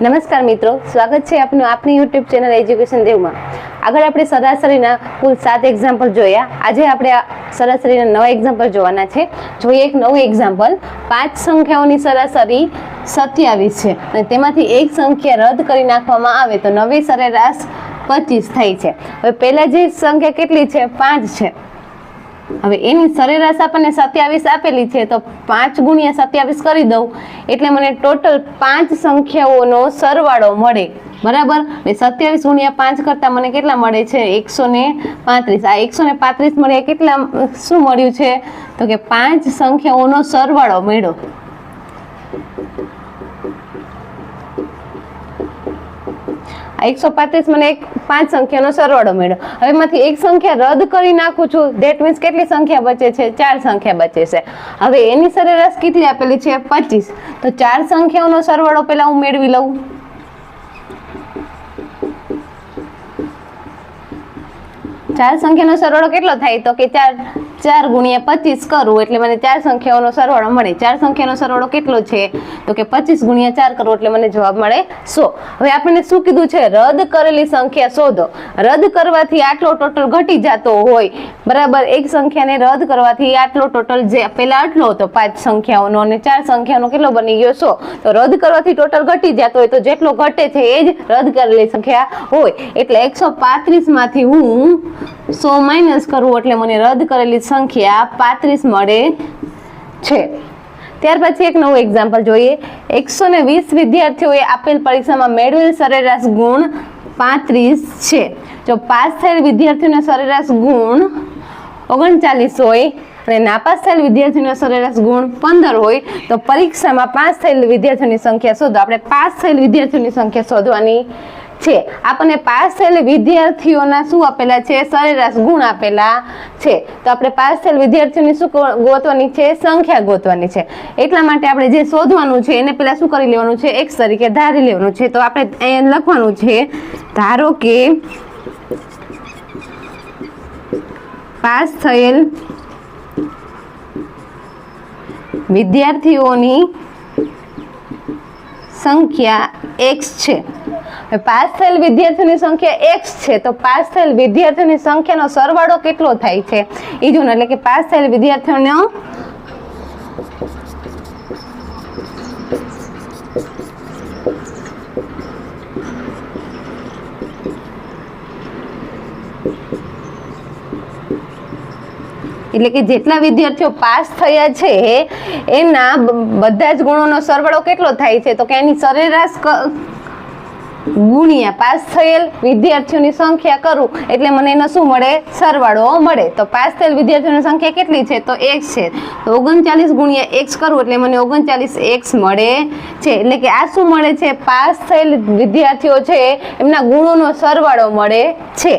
નમસ્કાર મિત્રો, સ્વાગત છે આપનું આપની યુટ્યુબ ચેનલ એજ્યુકેશન દેવમાં આગળ આપણે સરાસરીના કુલ સાત એક્ઝામ્પલ જોયા. આજે આપણે સરાસરીના નવા એક્ઝામ્પલ જોવાના છે. જોઈએ એક નવું એક્ઝામ્પલ પાંચ સંખ્યાઓની સરાસરી સત્યાવીસ છે અને તેમાંથી એક સંખ્યા રદ કરી નાખવામાં આવે તો નવી સરેરાશ પચીસ થાય છે. હવે પહેલાં જે સંખ્યા કેટલી છે? પાંચ છે. હવે એની સરેરાશ આપણને સત્યાવીસ આપેલી છે, તો પાંચ ગુણ્યા સત્યાવીસ કરી દઉં. એટલે મને ટોટલ પાંચ સંખ્યાઓનો સરવાળો મળે. બરાબર? સત્યાવીસ ગુણ્યા પાંચ કરતાં મને કેટલા મળે છે? એકસો ને પાંત્રીસ. આ એકસો ને પાંત્રીસ મળ્યા કેટલા? શું મળ્યું છે? તો કે પાંચ સંખ્યાઓનો સરવાળો મળ્યો. એકસો પાંત્રીસ મને એક પાંચ સંખ્યાનો સરવાળો મળ્યો. હવે એમાંથી એક સંખ્યા રદ કરી નાખું છું. ધેટ મીન્સ કેટલી સંખ્યા બચે છે? ચાર સંખ્યા બચે છે. હવે એની સરેરાશ કેટલી આપેલી છે? પચીસ. તો ચાર સંખ્યાઓનો સરવાળો પહેલાં હું મેળવી લઉં. ચાર સંખ્યાનો સરવાળો કેટલો થાય? તો કે ચાર. ચાર ગુણ્યા પચીસ કરું એટલે મને ચાર સંખ્યાઓનો સરવાળો મળે. ચાર સંખ્યાનો સરવાળો કેટલો છે? તો કે પચીસ ગુણ્યા ચાર કરું એટલે મને જવાબ મળે સો. હવે આપણને શું કીધું છે? રદ કરેલી સંખ્યા શોધો. રદ કરવાથી આટલો ટોટલ ઘટી જતો હોય. બરાબર? એક સંખ્યાને રદ કરવાથી આટલો ટોટલ જે પેલા આટલો હતો, પાંચ સંખ્યાઓનો અને ચાર સંખ્યાનો કેટલો બની ગયો? સો. તો રદ કરવાથી ટોટલ ઘટી જતો હોય તો જેટલો ઘટે છે એ જ રદ કરેલી સંખ્યા હોય. એટલે એકસો પાંત્રીસમાંથી હું સો માઇનસ કરું એટલે મને રદ કરેલી સંખ્યા પાંત્રીસ મળે છે. ત્યાર પછી એક નવું એક્ઝામ્પલ જોઈએ. એકસો ને વીસ વિદ્યાર્થીઓએ આપેલ પરીક્ષામાં મેળવેલ સરેરાશ ગુણ પાંત્રીસ છે. જો પાસ થયેલ વિદ્યાર્થીઓનો સરેરાશ ગુણ ઓગણચાલીસ હોય અને નાપાસ થયેલ વિદ્યાર્થીનો સરેરાશ ગુણ પંદર હોય, તો પરીક્ષામાં પાસ થયેલ વિદ્યાર્થીઓની સંખ્યા શોધો. આપણે પાસ થયેલ વિદ્યાર્થીઓની સંખ્યા શોધવાની છે. આપણને પાસ થયેલ વિદ્યાર્થીઓના શું આપેલા છે? સરેરાશ ગુણ આપેલા છે. તો આપણે પાસ થયેલ વિદ્યાર્થીઓની શું ગોતવાની છે? સંખ્યા ગોતવાની છે. એટલા માટે આપણે જે શોધવાનું છે, એને પહેલાં શું કરી લેવાનું છે? એક્સ તરીકે ધારી લેવાનું છે. તો આપણે અહીંયા લખવાનું છે, ધારો કે પાસ થયેલ વિદ્યાર્થીઓની સંખ્યા એક્સ છે. પાસ થયેલ વિદ્યાર્થીઓની સંખ્યા એક્સ છે, તો પાસ થયેલ વિદ્યાર્થીઓની સંખ્યાનો સરવાળો કેટલો થાય છે? એ જોવાનું, એટલે કે પાસ થયેલ વિદ્યાર્થીઓનો એટલે કે જેટલા વિદ્યાર્થીઓ પાસ થયા છે, એના બધા જ ગુણોનો સરવાળો કેટલો થાય છે? તો કે એની સરેરાશ ગુણ્યા પાસ થયેલ વિદ્યાર્થીઓની સંખ્યા કરું, એટલે મને એનો શું મળે? સરવાળો મળે. તો પાસ થયેલ વિદ્યાર્થીઓની સંખ્યા કેટલી છે? તો એક છે. તો ઓગણચાલીસ ગુણ્યા એક્સ કરું, એટલે મને ઓગણચાલીસ એક્સ મળે છે. એટલે કે આ શું મળે છે? પાસ થયેલ વિદ્યાર્થીઓ છે, એમના ગુણોનો સરવાળો મળે છે.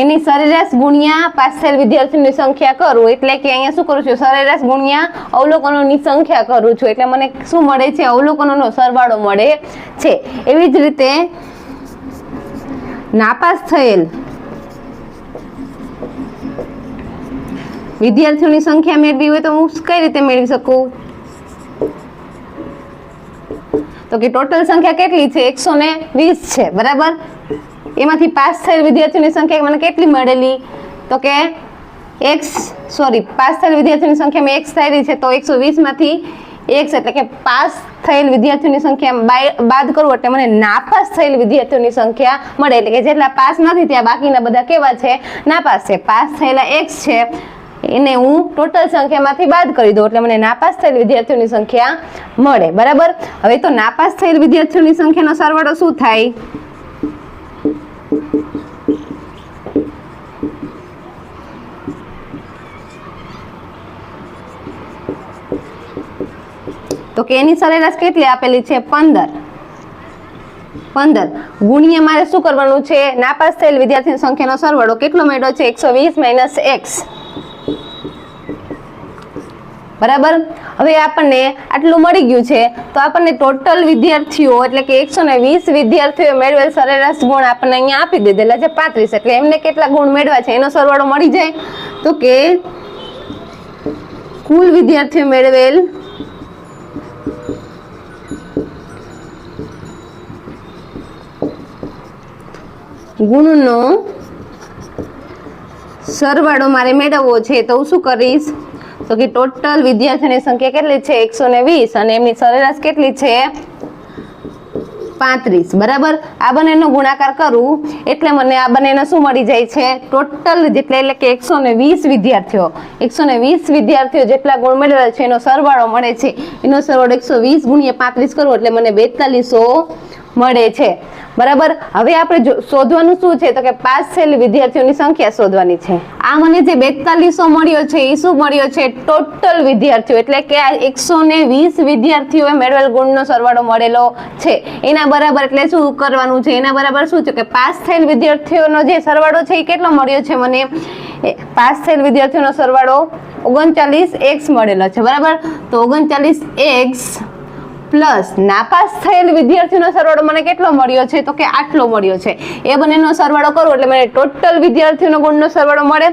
એની સરેરાશ ગુણ્યા પાસ થયેલ વિદ્યાર્થીઓની સંખ્યા કરું. એટલે કે અહીંયા શું કરું છું? સરેરાશ ગુણ્યા અવલોકનોની સંખ્યા કરું છું. એટલે મને શું મળે છે? અવલોકનોનો સરવાળો મળે છે. એવી જ રીતે નાપાસ થયેલ વિદ્યાર્થીઓની સંખ્યા મેળવી હોય તો હું કઈ રીતે મેળવી શકું? તો કે ટોટલ સંખ્યા કેટલી છે? એકસો ને વીસ છે. બરાબર? એમાંથી પાસ થયેલ વિદ્યાર્થીઓની સંખ્યા મને કેટલી મળેલી? તો કે એક્સ સોરી પાસ થયેલ વિદ્યાર્થીઓની સંખ્યા મેં એક્સ થયેલી છે, તો એકસો વીસમાંથી એક્સ એટલે કે પાસ થયેલ વિદ્યાર્થીઓની સંખ્યા બાદ કરું એટલે મને નાપાસ થયેલ વિદ્યાર્થીઓની સંખ્યા મળે. એટલે કે જેટલા પાસ નથી ત્યાં બાકીના બધા કેવા છે? નાપાસ છે. પાસ થયેલા એક્સ છે, એને હું ટોટલ સંખ્યામાંથી બાદ કરી દઉં એટલે મને નાપાસ થયેલ વિદ્યાર્થીઓની સંખ્યા મળે. બરાબર? હવે તો નાપાસ થયેલ વિદ્યાર્થીઓની સંખ્યાનો સરવાળો શું થાય? તો કે એની સરેરાશ કેટલી આપેલી છે? પંદર. પંદર. ગુણ્યા મારે શું કરવાનું છે? નાપાસ થયેલ વિદ્યાર્થીની સંખ્યાનો સરવાળો કેટલો મેળવ્યો છે? એકસો વીસ માઇનસ એક્સ. બરાબર? હવે આપણને આટલું મળી ગયું છે, તો આપણને ટોટલ વિદ્યાર્થીઓ, એટલે કે એકસો ને વીસ વિદ્યાર્થીઓ મેળવેલ સરેરાશ ગુણ આપણને અહીંયા આપી દીધેલા છે, પાંત્રીસ. એટલે એમને કેટલા ગુણ મેળવ્યા છે? એનો સરવાળો મળી જાય. તો કે કુલ વિદ્યાર્થીઓ મેળવેલ ગુણનો સરવાળો મારે મેળવવો છે, તો હું શું કરીશ? તો કે ટોટલ વિદ્યાર્થીઓની સંખ્યા કેટલી છે? એકસો વીસ અને એમની સરેરાશ કેટલી છે? પાંત્રીસ. બરાબર? આ બંનેનો ગુણાકાર કરું, એટલે મને આ બંનેનો શું મળી જાય છે? ટોટલ જેટલા, એટલે કે એકસો ને વીસ વિદ્યાર્થીઓ. એકસો ને વીસ વિદ્યાર્થીઓ જેટલા ગુણ મેળવેલા છે, એનો સરવાળો મળે છે. એનો સરવાળો એકસો વીસ ગુણ્યા પાંત્રીસ કરું, એટલે મને બેતાલીસો મળે છે. બરાબર? હવે આપણે શોધવાનું શું છે? તો કે પાસ થયેલ વિદ્યાર્થીઓની સંખ્યા શોધવાની છે. આ મને જે બેતાલીસો મળ્યો છે એ શું મળ્યો છે? ટોટલ વિદ્યાર્થીઓ. એટલે કે આ એકસો વીસ વિદ્યાર્થીઓએ મેળવેલ ગુણનો સરવાળો મળેલો છે. એના બરાબર એટલે શું કરવાનું છે? એના બરાબર શું છે? કે પાસ થયેલ વિદ્યાર્થીઓનો જે સરવાળો છે એ કેટલો મળ્યો છે મને? પાસ થયેલ વિદ્યાર્થીઓનો સરવાળો ઓગણચાલીસ એક્સ મળેલો છે. બરાબર? તો ઓગણચાલીસ એક્સ પ્લસ નાપાસ થયેલ વિદ્યાર્થીઓનો સરવાળો મને કેટલો મળ્યો છે? તો કે આટલો મળ્યો છે. એ બંનેનો સરવાળો કરું એટલે મને ટોટલ વિદ્યાર્થીઓનો ગુણનો સરવાળો મળે.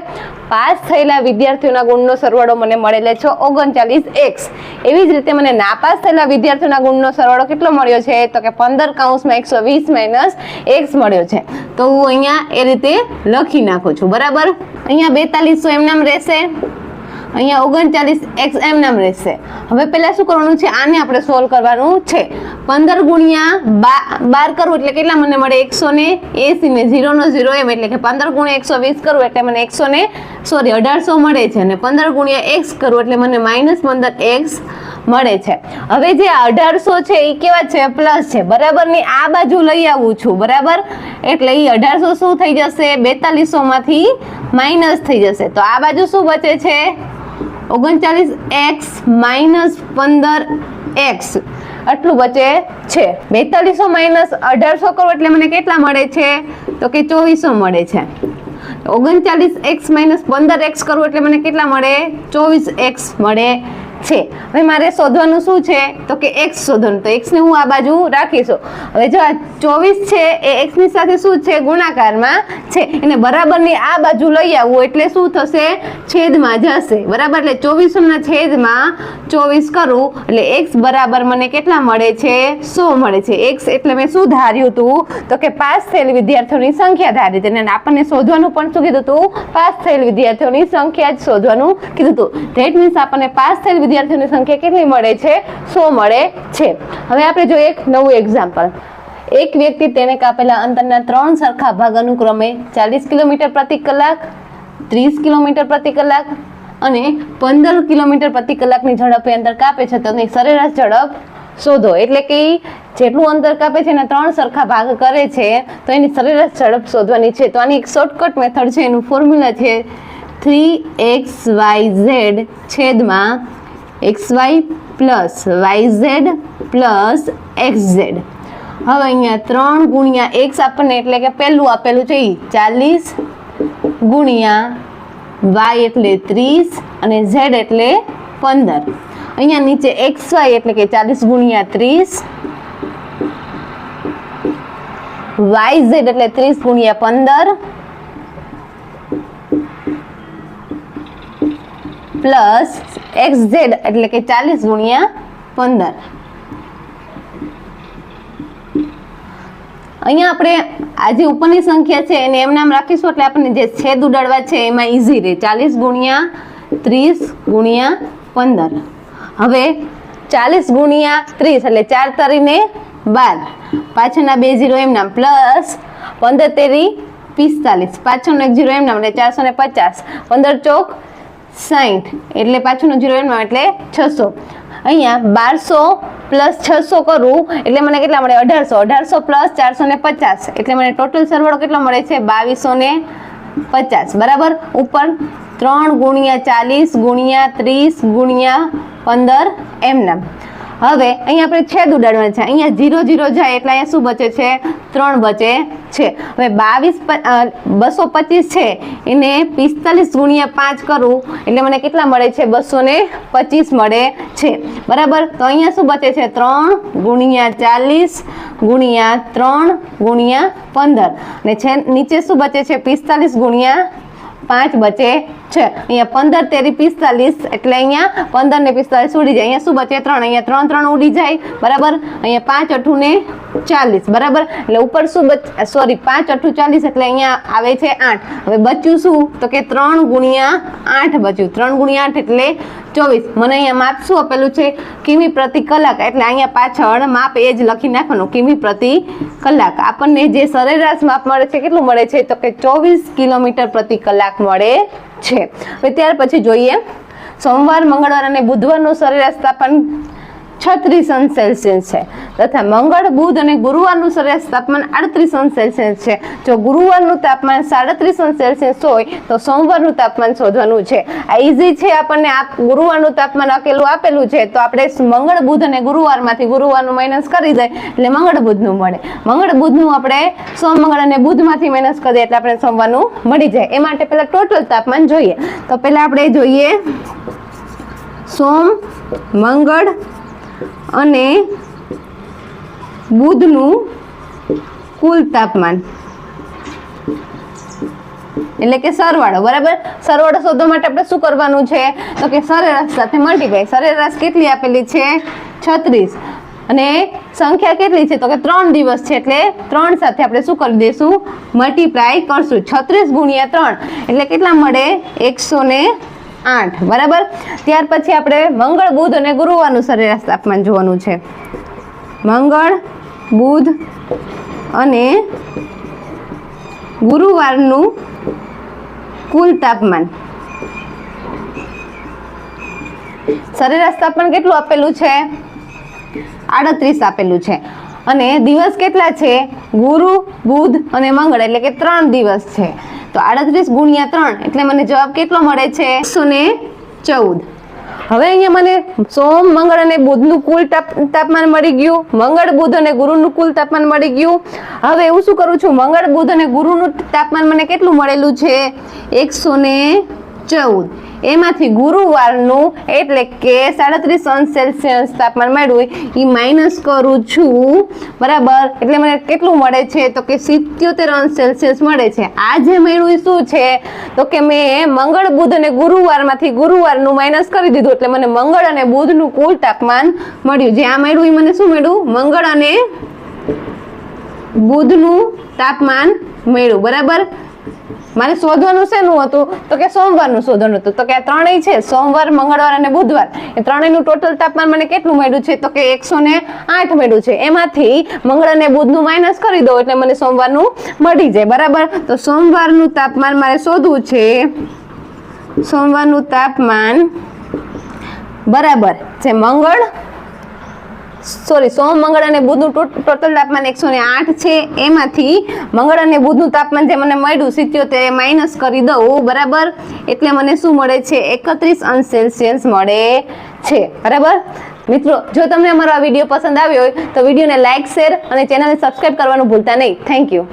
પાસ થયેલા વિદ્યાર્થીઓના ગુણનો સરવાળો મને મળેલો છે ઓગણચાલીસ એક્સ. એવી જ રીતે મને નાપાસ થયેલા વિદ્યાર્થીઓના ગુણનો સરવાળો કેટલો મળ્યો છે? તો કે પંદર કાઉન્સમાં એકસો વીસ માઇનસ એક્સ મળ્યો છે. તો હું અહીંયા એ રીતે લખી નાખું છું. બરાબર? અહીંયા બેતાલીસો એમનામ રહેશે. અહીંયા ઓગણચાલીસ એક્સ એમ નામ રહેશે. હવે પહેલાં શું કરવાનું છે? આને આપણે સોલ્વ કરવાનું છે. પંદર ગુણ્યા બાર કરવું એટલે કેટલા મને મળે? એકસો ને એસી ને ઝીરોનો ઝીરો એમ એટલે કે પંદર ગુણ્યા એકસો વીસ કરવું એટલે મને એકસો ને, સોરી, અઢારસો મળે છે અને પંદર ગુણ્યા એક્સ કરવું એટલે મને માઇનસ પંદર એક્સ મળે છે. હવે જે અઢારસો છે એ કેવા છે? પ્લસ છે. બરાબરની આ બાજુ લઈ આવું છું. બરાબર? એટલે એ અઢારસો શું થઈ જશે? બેતાલીસો માંથી માઇનસ થઈ જશે. તો આ બાજુ શું બચે છે? ઓગણચાલીસ એક્સ માઇનસ પંદર એક્સ આટલું બચે છે. બેતાલીસો માઇનસ અઢારસો કરો એટલે મને કેટલા મળે છે? તો કે ચોવીસો મળે છે. ઓગણચાલીસ એક્સ માઇનસ પંદર એક્સ કરવું એટલે મને કેટલા મળે? ચોવીસ એક્સ મળે. છે. હવે મારે શોધવાનું શું છે? તો કે એક્સ શોધવાનું. તો એક્સ ને હું આ બાજુ રાખીશું. હવે જો આ ચોવીસ છે, એ એક્સની સાથે શું છે? ગુણાકારમાં છે. એને બરાબરની આ બાજુ લઈ આવવું એટલે શું થશે? છેદમાં જશે. બરાબર? એટલે ચોવીસના છેદમાં ચોવીસ કરું. એટલે એક્સ બરાબર મને કેટલા મળે છે? સો મળે છે. એક્સ એટલે મેં શું ધાર્યું હતું તો કે પાસ થયેલ વિદ્યાર્થીઓની સંખ્યા ધારી હતી. અને આપણને શોધવાનું પણ શું કીધું હતું પાસ થયેલ વિદ્યાર્થીઓની સંખ્યા જ શોધવાનું કીધું હતું ધેટ મીન્સ આપણને પાસ થયેલ વિદ્યાર્થીઓની સંખ્યા કેટલી મળે છે? સો મળે છે. હવે આપણે જોઈએ એક નવું એક્ઝામ્પલ એક વ્યક્તિ તેને કાપેલા અંતરના ત્રણ સરખા ભાગ અનુક્રમે ચાલીસ કિલોમીટર પ્રતિ કલાક, ત્રીસ કિલોમીટર પ્રતિ કલાક અને પંદર કિલોમીટર પ્રતિ કલાકની ઝડપે અંતર કાપે છે તેની સરેરાશ ઝડપ શોધો. એટલે કે જેટલું અંતર કાપે છે એના ત્રણ સરખા ભાગ કરે છે, તો એની સરેરાશ ઝડપ શોધવાની છે. તો આની એક શોર્ટકટ મેથડ છે, એનું ફોર્મ્યુલા છે થ્રી એક્સ વાય ઝેડ છેદમાં X Y plus Y Z plus X Z હવે અહીંયા ત્રણ ગુણ્યા એક્સ આપણને એટલે કે પહેલું આપેલું છે ઈ ચાલીસ ગુણ્યા વાય એટલે ત્રીસ અને ઝેડ એટલે પંદર. અહીંયા નીચે એક્સ વાય એટલે કે ચાલીસ ગુણ્યા ત્રીસ. વાય ઝેડ એટલે ત્રીસ ગુણ્યા પંદર. પ્લસ એક્સ ઝેડ એટલે કે ચાલીસ ગુણ્યા પંદર. અહીંયા આપણે આ જે ઉપરની સંખ્યા છે એને એમ નામ રાખીશું એટલે આપણને જે છેદ ઉડાડવા છે એમાં ઈઝી રહે. ચાલીસ ગુણ્યા ત્રીસ ગુણ્યા પંદર. હવે ચાલીસ ગુણ્યા ત્રીસ એટલે ચાર તરીને બાર. પાછળના બે ઝીરો એમ નામ. પ્લસ પંદર તેરી પિસ્તાલીસ. પાછળનો એક ઝીરો એમ નામ એટલે ચારસો ને પચાસ. પંદર ચોક સાઠ એટલે પાછળનો જીરો એમાં એટલે છસો. અહીંયા બારસો પ્લસ છસો કરું, એટલે મને કેટલા મળે? અઢારસો. અઢારસો પ્લસ ચારસો ને પચાસ. એટલે મને ટોટલ સરવાળો કેટલો મળે છે? બાવીસો ને પચાસ. બરાબર? ઉપર ત્રણ ગુણ્યા ચાલીસ ગુણ્યા ત્રીસ ગુણ્યા પંદર એમના. હવે અહીંયા આપણે છેદ ઉડાડવાના છે. અહીંયા ઝીરો ઝીરો જાય એટલે અહીંયા શું બચે છે? ત્રણ બચે છે. હવે બાવીસ બસો પચીસ છે. એને પિસ્તાલીસ ગુણ્યા પાંચ કરું એટલે મને કેટલા મળે છે? બસો ને પચીસ મળે છે. બરાબર? તો અહીંયા શું બચે છે? ત્રણ ગુણ્યા ચાલીસ ગુણ્યા ત્રણ ગુણ્યા પંદર. અને છે નીચે શું બચે છે? પિસ્તાલીસ ગુણ્યા પાંચ બચે છે. અહીંયા પંદર તેરી પિસ્તાલીસ એટલે અહીંયા પંદર ને પિસ્તાલીસ ઉડી જાય. અહીંયા શું બચે? ત્રણ. અહીંયા ત્રણ ત્રણ ઉડી જાય. બરાબર? અહીંયા પાંચ અઠું ને ચાલીસ. બરાબર? એટલે ઉપર શું બચ સોરી પાંચ અઠું ચાલીસ એટલે અહીંયા આવે છે આઠ. હવે બચ્યું શું? તો કે ત્રણ ગુણ્યા આઠ બચ્યું. ત્રણ ગુણ્યા આઠ એટલે ચોવીસ. મને અહીંયા માપ શું આપેલું છે? કિમી પ્રતિ કલાક. એટલે અહીંયા પાછળ માપ એ જ લખી નાખવાનું. કિમી પ્રતિ કલાક. આપણને જે સરેરાશ માપ મળે છે, કેટલું મળે છે? તો કે ચોવીસ કિલોમીટર પ્રતિ કલાક મળે છે. હવે ત્યાર પછી જોઈએ. સોમવાર, મંગળવાર અને બુધવારનું સરેરાશ તાપમાન છત્રીસ અંશ સેલ્સિયસ છે. તથા મંગળ, બુધ અને ગુરુવારનું સરેરાશ તાપમાન આડત્રીસ અંશ સેલ્સિયસ છે. જો ગુરુવારનું તાપમાન સાડત્રીસ અંશ સેલ્સિયસ હોય, તો સોમવારનું તાપમાન શોધવાનું છે. આ ઈઝી છે, આપણને આ ગુરુવારનું તાપમાન અકેલું આપેલું છે, તો આપણે મંગળ, બુધ અને ગુરુવારમાંથી ગુરુવારનું માઇનસ કરી દઈએ એટલે મંગળ, બુધનું મળે. મંગળ, બુધનું આપણે સોમ મંગળ અને બુધમાંથી માઇનસ કરીએ એટલે આપણે સોમવારનું મળી જાય. એ માટે પહેલાં ટોટલ તાપમાન જોઈએ. તો પહેલાં આપણે જોઈએ, સોમ, મંગળ અને બુધનું કુલ તાપમાન. એટલે કે સરવાળો, બરાબર? સરવાળો શોધવા માટે આપણે શું કરવાનું છે? તો કે સરેરાશ સાથે મલ્ટીપ્લાય સરેરાશ કેટલી આપેલી છે? છત્રીસ. અને સંખ્યા કેટલી છે? તો કે ત્રણ દિવસ છે, એટલે ત્રણ સાથે આપણે શું કરી દઈશું? મલ્ટીપ્લાય કરશું. છત્રીસ ગુણ્યા ત્રણ. એટલે કેટલા મળે? એકસો આઠ, બરાબર? ત્યાર પછી આપણે મંગળ, બુધ અને ગુરુવારનું સરેરાશ તાપમાન જોવાનું છે. મંગળ, બુધ અને ગુરુવારનું કુલ તાપમાન. સરેરાશ તાપમાન કેટલું આપેલું છે? આડત્રીસ આપેલું છે. અને દિવસ કેટલા છે? ગુરુ, બુધ અને મંગળ, એટલે કે ત્રણ દિવસ છે. તો આડત્રીસ ગુણ્યા ત્રણ એટલે મને જવાબ કેટલો મળે છે? એકસો ને ચૌદ. હવે અહીંયા મને સોમ, મંગળ અને બુધનું કુલ તાપમાન મળી ગયું. મંગળ, બુધ અને ગુરુનું કુલ તાપમાન મળી ગયું. હવે હું શું કરું છું? મંગળ, બુધ અને ગુરુનું તાપમાન મને કેટલું મળેલું છે? એકસો ને ચૌદ. એમાંથી ગુરુવારનું એટલે કે સાડત્રીસ અંશ સેલ્સિયસ તાપમાન મળ્યું એ માઇનસ કરું છું. બરાબર? એટલે મને કેટલું મળે છે? તો કે સિત્યોતેર અંશ સેલ્સિયસ મળે છે. આ જે મળ્યું એ શું છે? તો કે મેં મંગળ, બુધ અને ગુરુવારમાંથી ગુરુવારનું માઇનસ કરી દીધું, એટલે મને મંગળ અને બુધનું કુલ તાપમાન મળ્યું. જે આ મળ્યું એ મને શું મળ્યું? મંગળ અને બુધનું તાપમાન મળ્યું. બરાબર? મારે શોધવાનું શેનું હતું? તો કે સોમવારનું શોધવાનું હતું. તો કે આ ત્રણેય છે, સોમવાર, મંગળવાર અને બુધવાર. એ ત્રણેયનું ટોટલ તાપમાન મને કેટલું મળ્યું છે? તો કે એકસો ને આઠ મળ્યું છે. એમાંથી મંગળ અને બુધનું માઇનસ કરી દો એટલે મને સોમવારનું મળી જાય. બરાબર? તો સોમવારનું તાપમાન મારે શોધવું છે. સોમવારનું તાપમાન બરાબર. જે મંગળ સોરી, સોમ, મંગળ અને બુધનું ટોટલ તાપમાન એકસો ને આઠ છે. એમાંથી મંગળ અને બુધનું તાપમાન જે મને મળ્યું સિત્યોતેર માઇનસ કરી દઉં, બરાબર? એટલે મને શું મળે છે? એકત્રીસ અંશ સેલ્સિયસ મળે છે, બરાબર? મિત્રો, જો તમને અમારો આ વીડિયો પસંદ આવ્યો હોય, તો વિડીયોને લાઇક શેર અને ચેનલને સબસ્ક્રાઈબ કરવાનું ભૂલતા નહીં. Thank you